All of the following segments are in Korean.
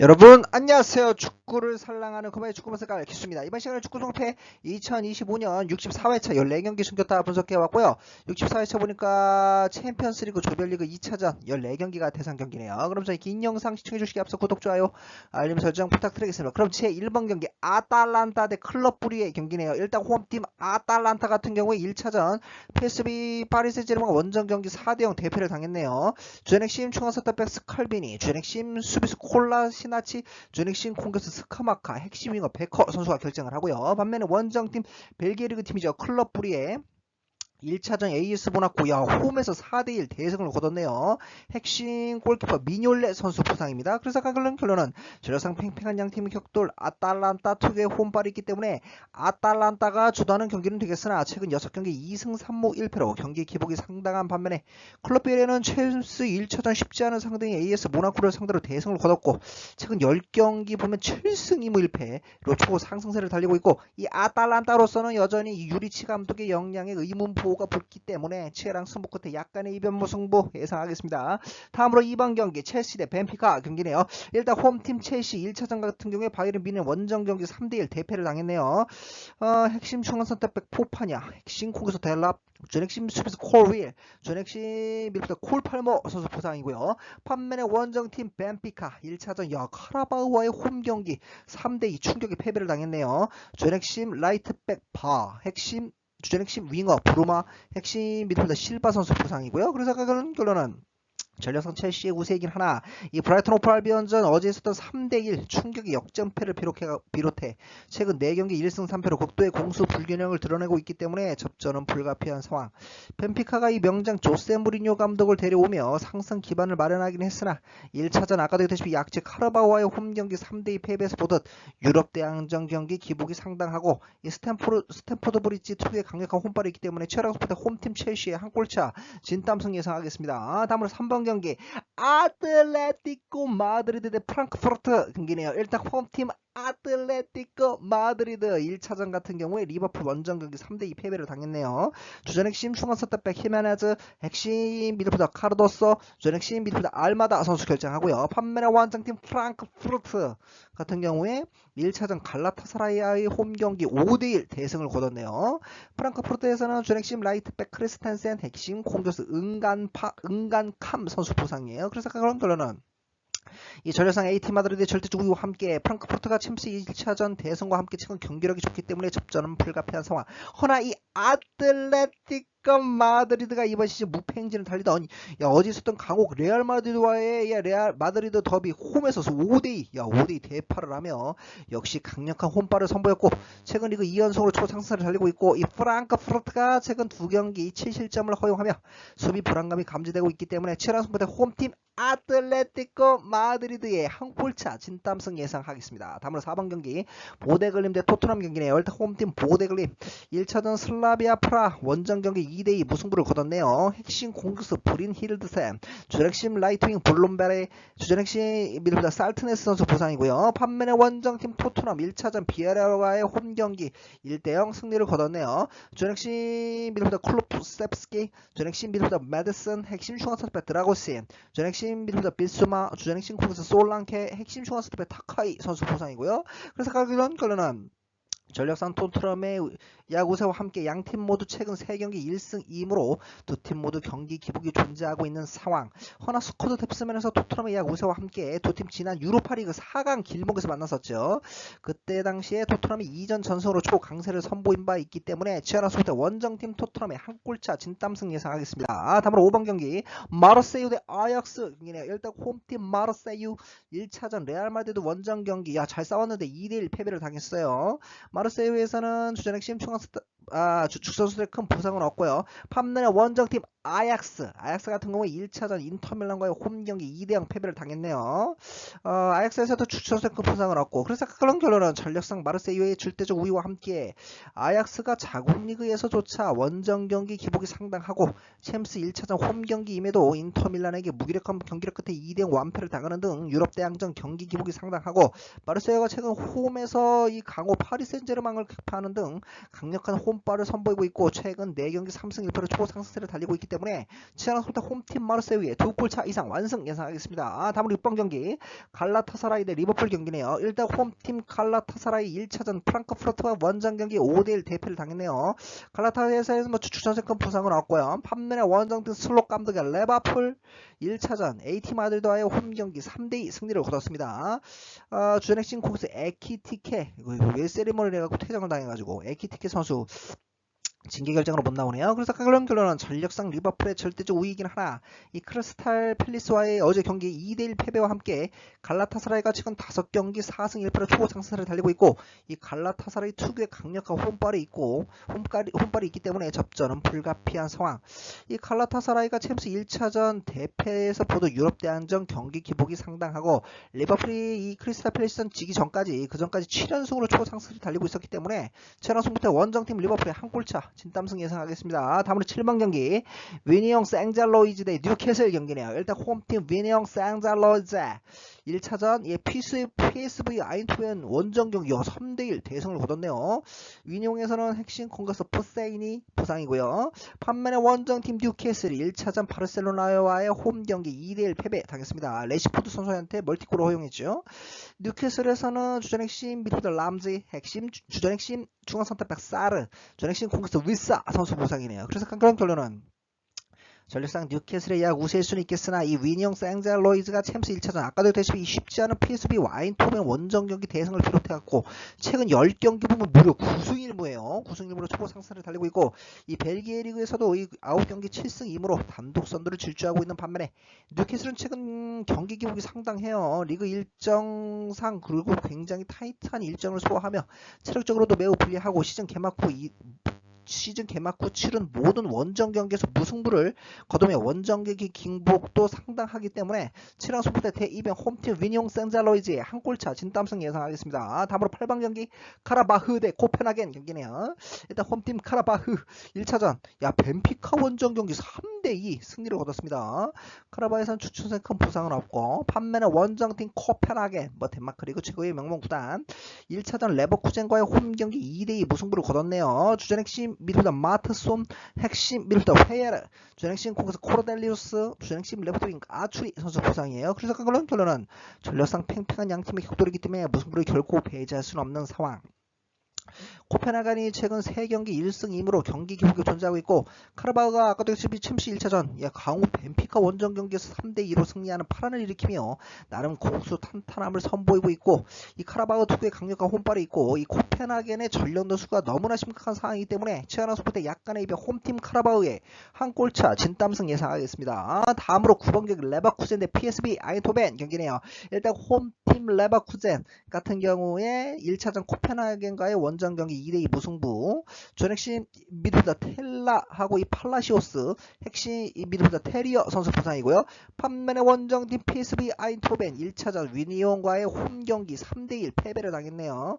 여러분 안녕하세요. 축 구를 살랑하는 그만의 축구 분석가 기수입니다. 이번 시간에 축구 종패 2025년 64회차 14경기 숨겼다 분석해왔고요. 64회차 보니까 챔피언스리그 조별리그 2차전 14경기가 대상 경기네요. 그럼 저희 긴 영상 시청해주시기 앞서 구독 좋아요 알림 설정 부탁드리겠습니다. 그럼 제 1번 경기 아탈란타 대 클럽 브리의 경기네요. 일단 홈팀 아탈란타 같은 경우에 1차전 PSV 파리 세제르맹 원정 경기 4대0 대패를 당했네요. 주행심 중앙선택백 스 칼비니 주행심 수비수 콜라 시나치 주행심 공격수 스카마카 핵심 윙어 베커 선수가 결정을 하고요. 반면에 원정팀 벨기에 리그 팀이죠. 클럽 브리의 1차전 AS 모나코 야 홈에서 4대1 대승을 거뒀네요. 핵심 골키퍼 미뇰레 선수 부상입니다. 그래서 가글른 결론은 전력상 팽팽한 양팀의 격돌 아탈란타 특유의 홈발이 있기 때문에 아탈란타가 주도하는 경기는 되겠으나 최근 6경기 2승 3무 1패로 경기 기복이 상당한 반면에 클럽 비엘에는 첼스 1차전 쉽지 않은 상대인 AS 모나코를 상대로 대승을 거뒀고 최근 10경기 보면 7승 2무 1패로 초 상승세를 달리고 있고 이 아탈란타로서는 여전히 이 유리치 감독의 역량에 의문 보호가 붙기 때문에 치열한 승부 끝에 약간의 이변무 승부 예상하겠습니다. 다음으로 2번 경기 첼시 대 벤피카 경기네요. 일단 홈팀 첼시 1차전 같은 경우에 바이에른 미는 원정 경기 3대1 대패를 당했네요. 어, 핵심 중앙 선택백 포파냐, 핵심 공격수 델랍, 전핵심 수비수 콜윌, 전핵심 밀프터 콜팔모 선수 부상이고요. 반면에 원정팀 벤피카 1차전 야 카라바우와의 홈 경기 3대2 충격의 패배를 당했네요. 전핵심 라이트백 바, 핵심 주전 핵심 윙어 브루마, 핵심 미드필더 실바 선수 부상이고요. 그래서 가는 결론은 전력상 첼시의 우세이긴 하나 이 브라이턴 오프 알비언전 어제 있었던 3대1 충격의 역전패를 비롯해, 비롯해 최근 4경기 1승 3패로 극도의 공수 불균형을 드러내고 있기 때문에 접전은 불가피한 상황. 벤피카가 이 명장 조세 무리뉴 감독을 데려오며 상승 기반을 마련하긴 했으나 1차전 아까도 얘기했다시피 약체 카르바와의 홈경기 3대2 패배에서 보듯 유럽 대항전 경기 기복이 상당하고 이 스탠포드, 스탠포드 브릿지 특유의 강력한 홈발이 있기 때문에 치열한 스포트 홈팀 첼시의 한 골차 진땀승 예상하겠습니다. 다음으로 3번 경기 아틀레티코 마드리드 대 프랑크푸르트 경기네요. 일단 홈팀 아틀레티코 마드리드 1차전 같은 경우에 리버풀 원정 경기 3대2 패배를 당했네요. 주전 핵심 중앙 선택백 히메네즈, 핵심 미드필더 카르도스, 주전 핵심 미드필더 알마다 선수 결정하고요. 판매의 원정팀 프랑크푸르트 같은 경우에 1차전 갈라타사라이아의 홈 경기 5대1 대승을 거뒀네요. 프랑크푸르트에서는 주전 핵심 라이트백 크리스텐센, 핵심 공격수 은간파, 은간캄 선수 부상이에요. 그래서 그런 결론은 이 전력상 AT 마드리드의 절대적 우위와 함께 프랑크푸르트가 챔스 1차전 대승과 함께 최근 경기력이 좋기 때문에 접전은 불가피한 상황. 허나 이 아틀레티코 마드리드가 이번 시즌 무패 행진을 달리던 야 어제 있었던 강호 레알 마드리드와의 야, 레알 마드리드 더비 홈에서 5대2 야 5대2 대파를 하며 역시 강력한 홈발을 선보였고 최근 리그 2연속으로 초상승을 달리고 있고 이 프랑크푸르트가 최근 두 경기 7실점을 허용하며 수비 불안감이 감지되고 있기 때문에 치열한 승부대 홈팀 아틀레티코 마드리드의 한 골차 진땀승 예상하겠습니다. 다음으로 4번 경기 보데글림 대 토트넘 경기네요. 일단 홈팀 보데글림 1차전 슬라비아 프라 원정 경기 2대2 무승부를 거뒀네요. 핵심 공격수 브린 힐드샘 주력심 라이트윙 블룸베레 주전핵심 미드필더 살트네스 선수 부상이고요. 반면에 원정팀 토트넘 1차전 비에라와의 홈 경기 1대0 승리를 거뒀네요. 주전핵심 미드필더 클로프셉스키 주전핵심 미드필더 메디슨 핵심 중앙선수배 드라고신 주전핵심 미드필더 빌수마 주전 핵심 공격수 솔랑케 핵심 중앙선수배 타카이 선수 부상이고요. 그래서 가격은 결론은 전력상 토트넘의 야구세와 함께 양팀 모두 최근 3경기 1승 2무로 두 팀 모두 경기 기복이 존재하고 있는 상황. 허나 스쿼드 뎁스면에서 토트넘의 야구세와 함께 두 팀 지난 유로파리그 4강 길목에서 만났었죠. 그때 당시에 토트넘이 2전 전승으로 초강세를 선보인 바 있기 때문에 치열한 소대 원정팀 토트넘의 한 골차 진땀승 예상하겠습니다. 다음으로 5번 경기 마르세유 대 아약스. 일단 홈팀 마르세유 1차전 레알 마드리드 원정 경기 야 잘 싸웠는데 2대1 패배를 당했어요. 마르세유에서는 주전 핵심 스타, 아, 주축 선수들의 큰 부상은 없고요. 판면의 원정팀 아약스, 아약스 같은 경우에 1차전 인터밀란과의 홈 경기 2대0 패배를 당했네요. 어, 아약스에서도 큰 부상은 없고 그래서 그런 결론은 전력상 마르세유의 절대적 우위와 함께 아약스가 자국 리그에서조차 원정 경기 기복이 상당하고 챔스 1차전 홈 경기임에도 인터밀란에게 무기력한 경기력 끝에 2대0 완패를 당하는 등 유럽 대항전 경기 기복이 상당하고 마르세유가 최근 홈에서 이 강호 파리 센제르맹을 격파하는 등 강력한 홈발을 선보이고 있고 최근 4경기 3승 1패로 초상승세를 달리고 있기 때문에 때문에 치열한 승부대 홈팀 마르세유의 두 골 차 이상 완승 예상하겠습니다. 아, 다음으로 6번 경기 갈라타사라이 대 리버풀 경기네요. 일단 홈팀 갈라타사라이 1차전 프랑크푸르트와 원정 경기 5대1 대패를 당했네요. 갈라타사에서 뭐 추천세권 부상을 얻고요. 판면에 원정팀 슬롯 감독의 레바풀 1차전 A팀 마드리드와의 홈 경기 3대2 승리를 거뒀습니다. 어, 주전 핵심 코스 에키티케 이거, 이거 왜 세리머니를 해갖고 퇴장을 당해가지고 에키티케 선수 징계 결정으로 못 나오네요. 그래서 결론 결론은 전력상 리버풀의 절대적 우위이긴 하나 이 크리스탈 팰리스와의 어제 경기 2대1 패배와 함께 갈라타사라이가 최근 5경기 4승 1패로 초보 상승세를 달리고 있고 이 갈라타사라이 특유의 강력한 홈발이 있고 홈발이, 홈발이 있기 때문에 접전은 불가피한 상황. 이 갈라타사라이가 챔스 1차전 대패에서 보도 유럽 대항전 경기 기복이 상당하고 리버풀이 이 크리스탈 팰리스전 지기 전까지 그 전까지 7연승으로 초보 상승세를 달리고 있었기 때문에 최연 승부터 원정팀 리버풀의 한 골차 진땀승 예상하겠습니다. 다음으로 7번 경기 위니영 생잘로이즈 대 뉴캐슬 경기네요. 일단 홈팀 위니영 생잘로이즈 1차전 예, PSV, PSV 아인토벤 원정 경기 3대1 대승을 거뒀네요. 위니용에서는 핵심 공격수 포세인이 부상이고요. 반면에 원정팀 뉴캐슬 1차전 바르셀로나와의 홈 경기 2대1 패배 당했습니다. 레시푸드 선수한테 멀티골을 허용했죠. 뉴캐슬에서는 주전 핵심 미드필더 람지 핵심 주- 주전 핵심 중앙 선택백 사르 주전 핵심 공격수 위사 선수 부상이네요. 그래서 그런 결론은 전력상 뉴캐슬의 약 우세일 수는 있겠으나 이 위니영 생잘로이즈가 챔스 1차전 아까도 했다시피 쉽지 않은 PSV 와인토벤 원정 경기 대승을 비롯해갖고 최근 10경기 보면 무려 9승 1무예요. 9승 1무로 초보 상승을 달리고 있고 이 벨기에 리그에서도 이 9경기 7승 2무로 단독 선두를 질주하고 있는 반면에 뉴캐슬은 최근 경기 기록이 상당해요. 리그 일정상 그리고 굉장히 타이트한 일정을 소화하며 체력적으로도 매우 불리하고 시즌 개막 후 이, 시즌 개막 후 치른 모든 원정 경기에서 무승부를 거두며 원정 경기 긴복도 상당하기 때문에 7강 소프대 대이변 홈팀 위니용 센잘로이즈의 한 골차 진땀승 예상하겠습니다. 다음으로 8방 경기 카라바흐 대 코펜하겐 경기네요. 일단 홈팀 카라바흐 1차전 야 벤피카 원정 경기 3대2 승리를 거뒀습니다. 카라바흐에서는 추천생 큰 부상은 없고 판매는 원정팀 코펜하겐 뭐 덴마크 리그 최고의 명문 구단 1차전 레버쿠젠과의 홈 경기 2대2 무승부를 거뒀네요. 주전 핵심 미드필더 마트솜, 핵심 미드필더 페예르, 공격수 코르델리우스, 주전 핵심 레프트윙 아추리 선수 부상이에요. 그래서 결론 결론은 전력상 팽팽한 양팀의 격돌이기 때문에 무승부를 결코 배제할 수는 없는 상황. 코펜하겐이 최근 3경기 1승 2무로 경기 기복에 존재하고 있고 카라바흐가 아까도 했듯이 챔스 1차전 예, 강호 벤피카 원정 경기에서 3대2로 승리하는 파란을 일으키며 나름 공수 탄탄함을 선보이고 있고 이 카라바흐 특유의 강력한 홈발이 있고 이 코펜하겐의 전력 노수가 너무나 심각한 상황이기 때문에 치아나 소프트 약간의 입에 홈팀 카라바흐의 한 골차 진땀승 예상하겠습니다. 아, 다음으로 9번 경기 레바쿠젠 대 PSV 아이토벤 경기네요. 일단 홈팀 레바쿠젠 같은 경우에 1차전 코펜하겐과의 원정 경기 2대2 무승부 전 핵심 미드필더 텔라하고 이 팔라시오스 핵심 이 미드필더 테리어 선수 부상이고요. 판면의 원정팀 PSV 아인토벤 1차전 위니온과의 홈 경기 3대1 패배를 당했네요.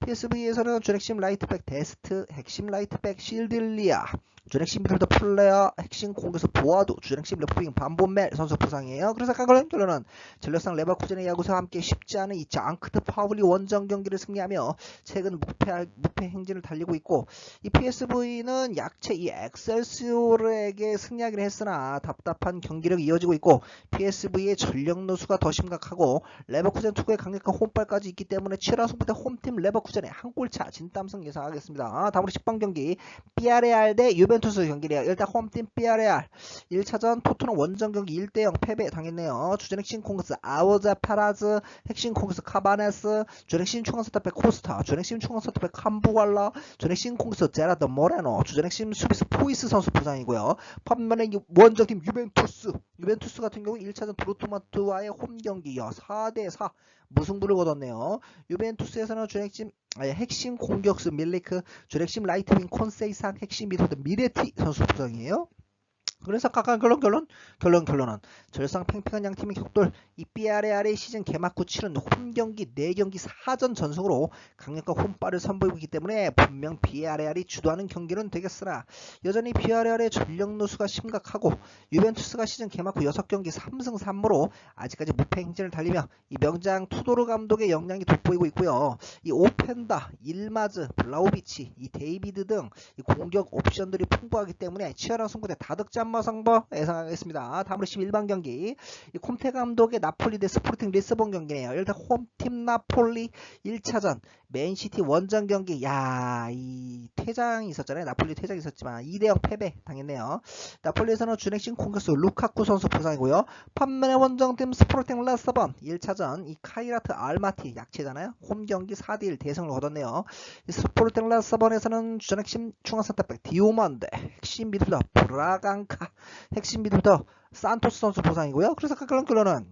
PSV에서는 준핵심 라이트백 데스트, 핵심 라이트백 실딜리아, 준핵심 미들더 플레어, 핵심 공격수 보아도, 준핵심 레프윙 반본멜 선수 부상이에요. 그래서 각오는 결론은 전력상 레버쿠젠의 야구사와 함께 쉽지 않은 이 장크트 파울리 원정 경기를 승리하며 최근 무패, 무패 행진을 달리고 있고 이 PSV는 약체 이 엑셀시오르에게 승리하기는 했으나 답답한 경기력이 이어지고 있고 PSV의 전력 노수가 더 심각하고 레버쿠젠 투구의 강력한 홈발까지 있기 때문에 7화 승부대 홈팀 레버 쿠젠의 한 골차 진땀승 예상하겠습니다. 다음으로 10번 경기 비아레알 대 유벤투스 경기래요. 일단 홈팀 비아레알 1차전 토트넘 원정 경기 1대0 패배 당했네요. 주전 핵심 공격수 아워자 파라즈, 핵심 공격수 카바네스, 주전 핵심 중앙선택백 코스타, 주전 핵심 중앙선택백 캄부왈라, 주전 핵심 공격수 제라드 모레노, 주전 핵심 수비수 포이스 선수 부상이고요. 이 원정팀 유벤투스, 유벤투스 같은 경우 1차전 도르트마트와의 홈 경기요 4대4 무승부를 거뒀네요. 유벤투스에서는 아니, 핵심 공격수 밀리크, 주핵심 라이트윙 콘세이상, 핵심 미드필더 미레티 선수 부상이에요. 그래서 각각 결론 결론 결론 결론은 절상 팽팽한 양팀의 격돌 이 BRAR의 시즌 개막 후 치른 홈 경기 4경기 4전 전승으로 강력한 홈발을 선보이고 있기 때문에 분명 BRAR이 주도하는 경기는 되겠으나 여전히 BRAR의 전력 노수가 심각하고 유벤투스가 시즌 개막 후 6경기 3승 3무로 아직까지 무패 행진을 달리며 이 명장 투도르 감독의 역량이 돋보이고 있고요. 이 오펜다, 일마즈, 블라우비치, 이 데이비드 등 이 공격 옵션들이 풍부하기 때문에 치열한 승부대 다득점 뭐 성보 예상하겠습니다. 다음으로 11번 경기 이 콤테 감독의 나폴리 대 스포팅 리스본 경기네요. 일단 홈팀 나폴리 1차전 맨시티 원정 경기 야 이 퇴장이 있었잖아요. 나폴리 퇴장이 있었지만 2대0 패배 당했네요. 나폴리에서는 준핵신 공격수 루카쿠 선수 부상이고요. 판면의 원정팀 스포팅 라스본 1차전 이 카이라트 알마티 약체잖아요. 홈 경기 4대1 대승을 거뒀네요. 이 스포팅 라스본에서는 주전핵심 중앙 센터백 디오만데 핵심 미드필더 브라강카 핵심 미드필더 산토스 선수 부상이고요. 그래서 그런 결론은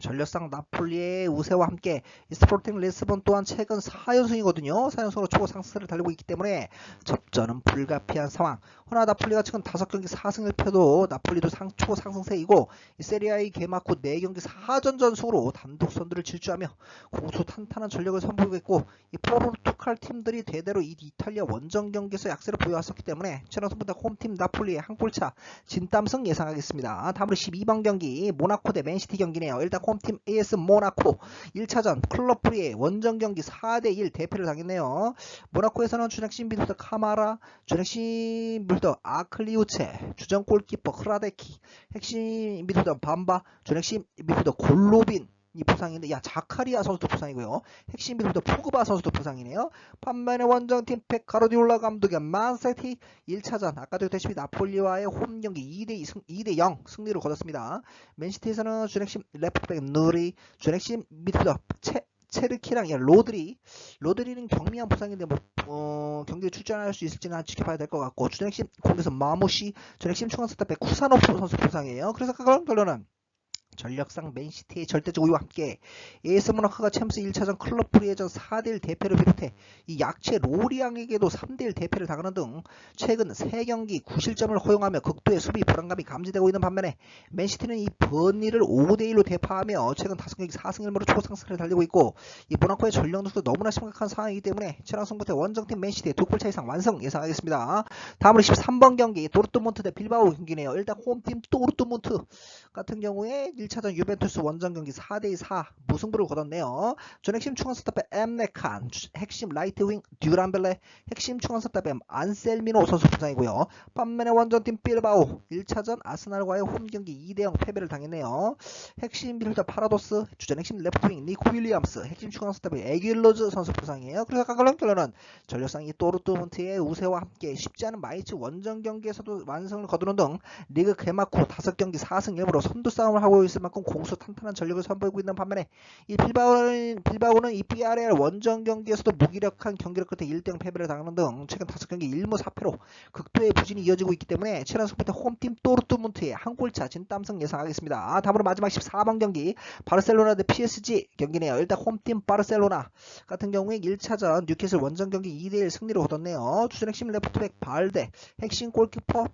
전력상 나폴리의 우세와 함께 이 스포팅 리스본 또한 최근 4연승이거든요. 4연승으로 초고 상승세를 달리고 있기 때문에 접전은 불가피한 상황. 허나 나폴리가 최근 5경기 4승 1패도 나폴리도 상, 초고 상승세이고 이 세리아의 개막 후 4경기 4전 전승으로 단독 선두를 질주하며 공수 탄탄한 전력을 선보이고 있고 이 포르투갈 팀들이 대대로 이 이탈리아 원정 경기에서 약세를 보여왔었기 때문에 최연승부터 홈팀 나폴리의 한 골차 진땀승 예상하겠습니다. 다음으로 12번 경기 모나코 대 맨시티 경기네요. 일단 홈팀 AS 모나코 1차전 클럽 프리의 원정 경기 4대1 대패를 당했네요. 모나코에서는 준핵심 미드필더 카마라, 준핵심 미드필더 아클리우체, 주전 골키퍼 흐라데키, 핵심 미드필더 밤바, 준핵심 미드필더 골로빈 이 부상인데 야 자카리아 선수도 부상이고요. 핵심 미드필더 포그바 선수도 부상이네요. 반면에 원정팀 팩 가로디올라 감독의 만세티 1차전 아까도 했다시피 나폴리와의 홈 경기 2대 2 승 2대 0 승리를 거뒀습니다. 맨시티에서는 준핵심 레프트백 누리, 준핵심 미드필더 채 체르키랑 야, 로드리 로드리는 경미한 부상인데 뭐 어, 경기에 출전할 수 있을지는 지켜봐야 될 것 같고 준핵심 공격수 마무시 준핵심 중앙스타백 쿠사노프 선수 부상이에요. 그래서 그런 결론은 전력상 맨시티의 절대적 우위와 함께 에이스 모나카가 챔스 1차전 클럽 프리에전 4대1 대패를 비롯해 이 약체 로리앙에게도 3대1 대패를 당하는 등 최근 3경기 9실점을 허용하며 극도의 수비 불안감이 감지되고 있는 반면에 맨시티는 이 버니를 5대1로 대파하며 최근 5경기 4승 1무로 초상승을 달리고 있고 이 모나코의 전력 누수도 너무나 심각한 상황이기 때문에 최랑 승부터 원정팀 맨시티의 두 골차 이상 완성 예상하겠습니다. 다음으로 13번 경기 도르트문트 대 빌바오 경기네요. 일단 홈팀 도르트문트 같은 경우에 1 차전 유벤투스 원정 경기 4대4 무승부를 거뒀네요. 전 핵심 중앙 스탑의 엠네칸, 핵심 라이트 윙 듀란벨레, 핵심 중앙 스탑의 안셀미노 선수 부상이고요. 반면에 원정팀 빌바오 1차전 아스날과의 홈 경기 2대0 패배를 당했네요. 핵심 빌더 파라도스, 주전 핵심 레프트 윙 니코 윌리엄스, 핵심 중앙 스탑의 에길로즈 선수 부상이에요. 그래서 각각 결론은 전력상 이 또르트문트의 우세와 함께 쉽지 않은 마이츠 원정 경기에서도 완성을 거두는 등 리그 개막 후 5경기 4승 1무로 선두 싸움을 하고 있을 만큼 공수 탄탄한 전력을 선보이고 있는 반면에 이 빌바오는, 빌바오는 이 BRL 원정 경기에서도 무기력한 경기를 끝에 1등 패배를 당하는 등 최근 5경기 1무 4패로 극도의 부진이 이어지고 있기 때문에 최단 스포트 홈팀 또르트문트의 한 골차 진땀승 예상하겠습니다. 아, 다음으로 마지막 14번 경기 바르셀로나 대 PSG 경기네요. 일단 홈팀 바르셀로나 같은 경우에 1차전 뉴캐슬 원정 경기 2대1 승리를 거뒀네요. 주전 핵심 레프트백 발데 핵심 골키퍼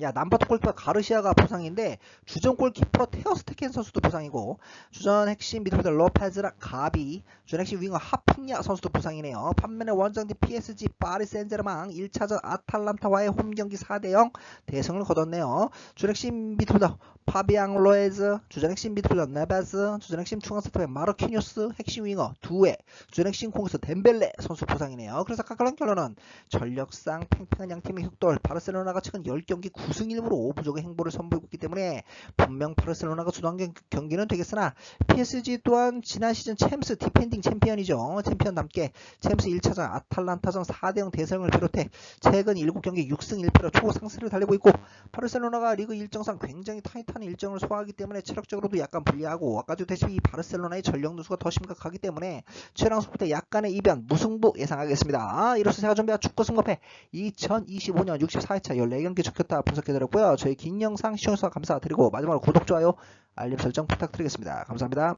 야 남바토 골키퍼 가르시아가 부상인데 주전 골키퍼 테어스테켄 선수도 부상이고 주전 핵심 미드필더 로페즈라 가비 주전 핵심 윙어 하풍야 선수도 부상이네요. 반면에 원정팀 PSG 파리 센제르망 1차전 아탈란타와의 홈 경기 4대0 대승을 거뒀네요. 주전 핵심 미드필더 파비앙 로에즈, 주전 핵심 미드필더 네베스, 주전 핵심 중앙스탑의 마르키뉴스, 핵심 윙어 두에, 주전 핵심 공수 덴벨레 선수 부상이네요. 그래서 각각 결론은 전력상 팽팽한 양팀의 흑돌 바르셀로나가 최근 10경기 9승 1무로 부족의 행보를 선보이고 있기 때문에 분명 바르셀로나가 주도한 경기는 되겠으나 PSG 또한 지난 시즌 챔스 디펜딩 챔피언이죠. 챔피언답게 챔스 1차전 아탈란타전 4대0 대승을 비롯해 최근 7경기 6승 1패로 초상승을 달리고 있고 바르셀로나가 리그 일정상 굉장히 타이트한 일정을 소화하기 때문에 체력적으로도 약간 불리하고 아까도 대시피 이 바르셀로나의 전력 누수가 더 심각하기 때문에 최랑 소부터 약간의 이변 무승부 예상하겠습니다. 이로써 제가 준비한 축구 승급회 2025년 64회차 14경기 적혔다 분석해드렸고요. 저희 긴 영상 시청해주셔서 감사드리고 마지막으로 구독, 좋아요, 알림 설정 부탁드리겠습니다. 감사합니다.